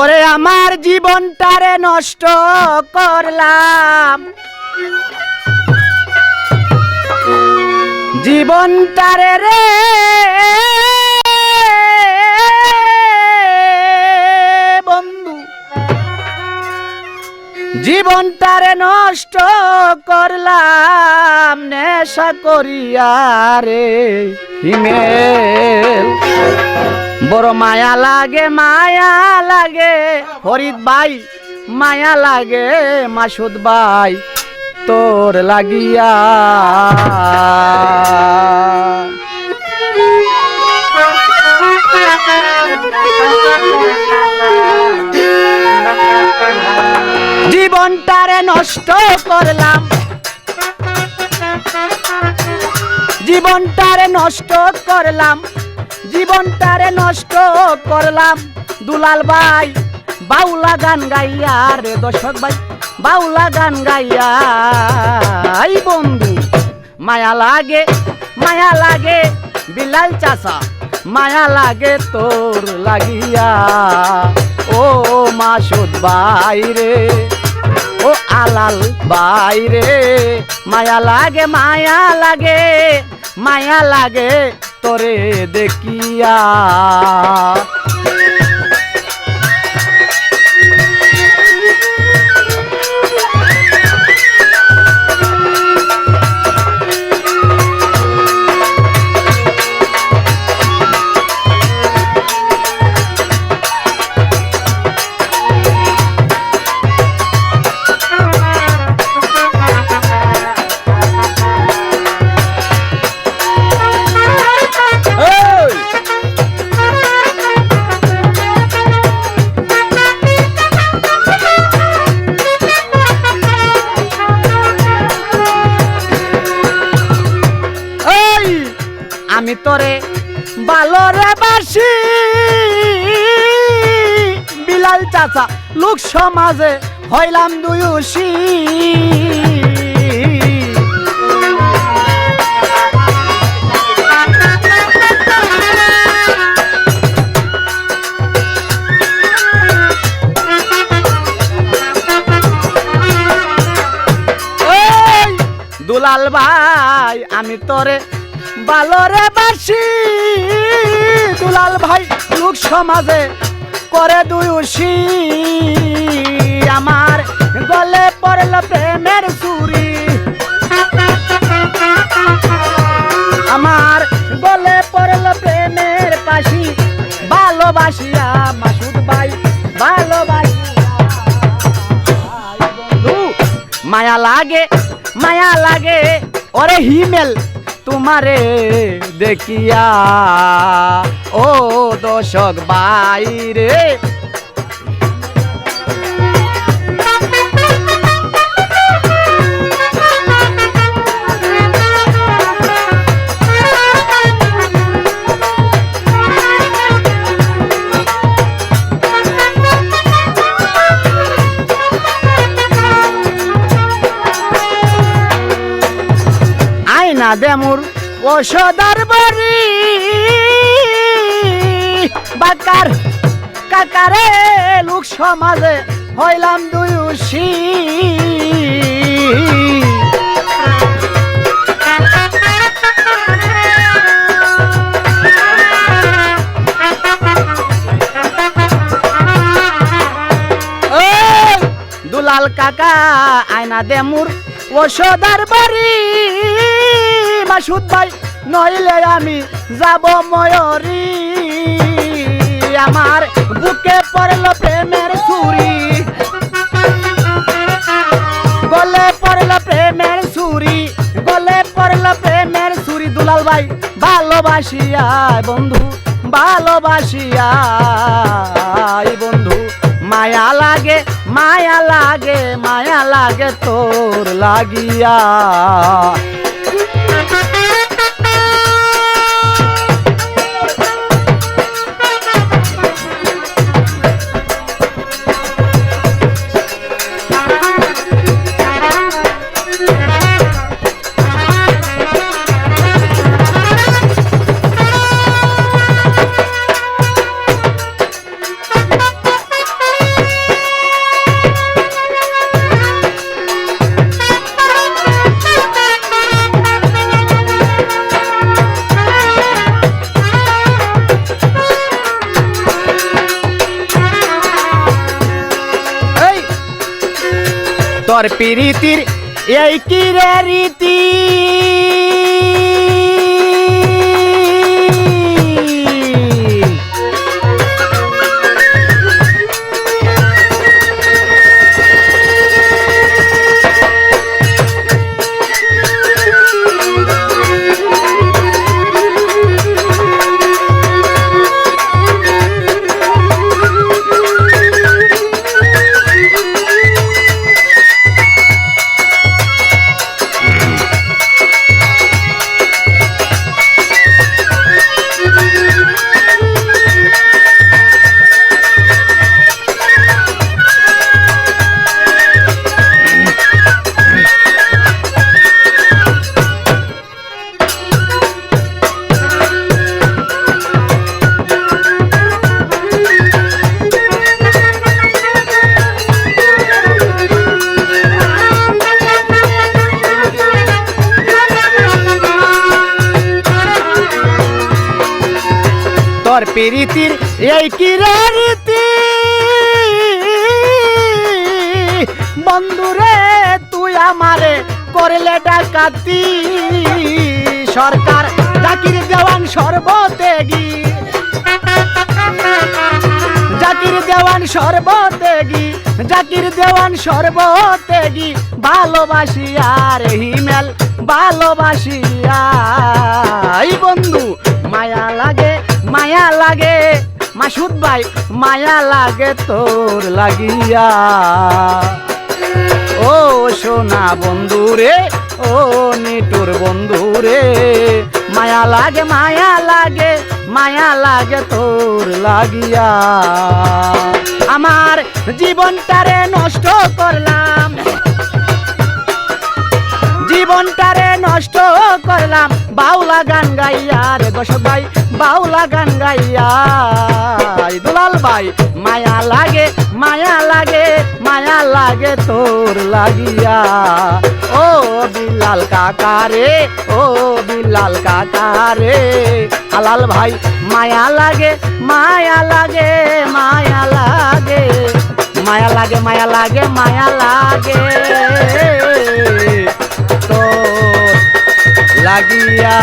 ওরে আমার জীবনটারে নষ্ট করলাম। জীবনটারে রে। বন্ধু, জীবনটারে নষ্ট করলাম, নেশা করিয়া রে, হিমেল। বড় মায়া লাগে মায়া লাগে। ফরিদ ভাই, মায়া লাগে, মাসুদ ভাই, তোর লাগিয়া। জীবনটারে নষ্ট করলাম। জীবনটারে নষ্ট করলাম। জীবনটারে নষ্ট করলাম। দুলাল ভাই, বাউলা গান গাইয়া রে দর্শক ভাই, বাউলা গান গাইয়া। বন্ধু, মায়া লাগে মায়া লাগে বিলাল চাষা মায়া লাগে তোর লাগিয়া। ও মাসুদ ভাই রে, ও আলাল বাইরে মায়া লাগে মায়া লাগে মায়া লাগে তোরে দেখিয়া আমি তোরে বালরে বাসি। বিলাল চাচা লোক সমাজে হইলাম দুয়ুষি দুলাল আমি তোরে বালরে বাসি। দুলাল ভাই লোক সমাজে করে দুয়ুষি আমার গলে পড়ল প্রেমের চুরি। আমার গলে পড়ল প্রেমের পাশি। ভালোবাসিয়া মাসুদ ভাই ভালোবাসিয়া মায়া লাগে মায়া লাগে। ওরে হিমেল তোমারে দেখিয়া ও দশক বাইরে দেমুর ওষদার বাড়ি। বাকার কাকারে লোক সমাজে হইলাম ওই দুলাল কাকা, আয়না দেমুর ওষদার বাড়ি। মাসুদ ভাই, নইলে আমি যাব ময়ূরী। আমার বুকে পড়ল প্রেমের ছুরি। গলে পড়ল প্রেমের ছুরি, গলে পড়ল প্রেমের ছুরি। দুলাল ভাই, ভালোবাসিয়া বন্ধু ভালোবাসিয়া বন্ধু। মায়া লাগে মায়া লাগে মায়া লাগে তোর লাগিয়া। তোর প্রীতির এই কি রীতি? পিরিতির এই কি রে রীতি বন্ধুরে, তুই আমারে করলে ডাকাতি। সরকার জাকির দেওয়ান সর্বত্যাগী। জাকির দেওয়ান সর্বত্যাগী। জাকির দেওয়ান সর্বত্যাগী। ভালোবাসি আর হিমেল ভালোবাসি আই বন্ধু, মায়া লাগে মায়া লাগে, মাসুদ ভাই, মায়া লাগে তোর লাগিয়া। ও সোনা বন্ধু রে, ও নিটুর বন্ধু রে, মায়া লাগে মায়া লাগে মায়া লাগে তোর লাগিয়া। আমার জীবনটারে নষ্ট করলাম জীবনটারে নষ্ট করলাম, বাউলা গান গাইয়া রে দর্শক ভাই বাউলা গান গাইয়া। দুলাল ভাই, মায়া লাগে মায়া লাগে মায়া লাগে তোর লাগিয়া। ও বিলাল কাকা রে, ও বিলাল কাকা রে। আলাল ভাই, মায়া লাগে মায়া লাগে মায়া লাগে। মায়া লাগে মায়া লাগে মায়া লাগে। লাগিয়া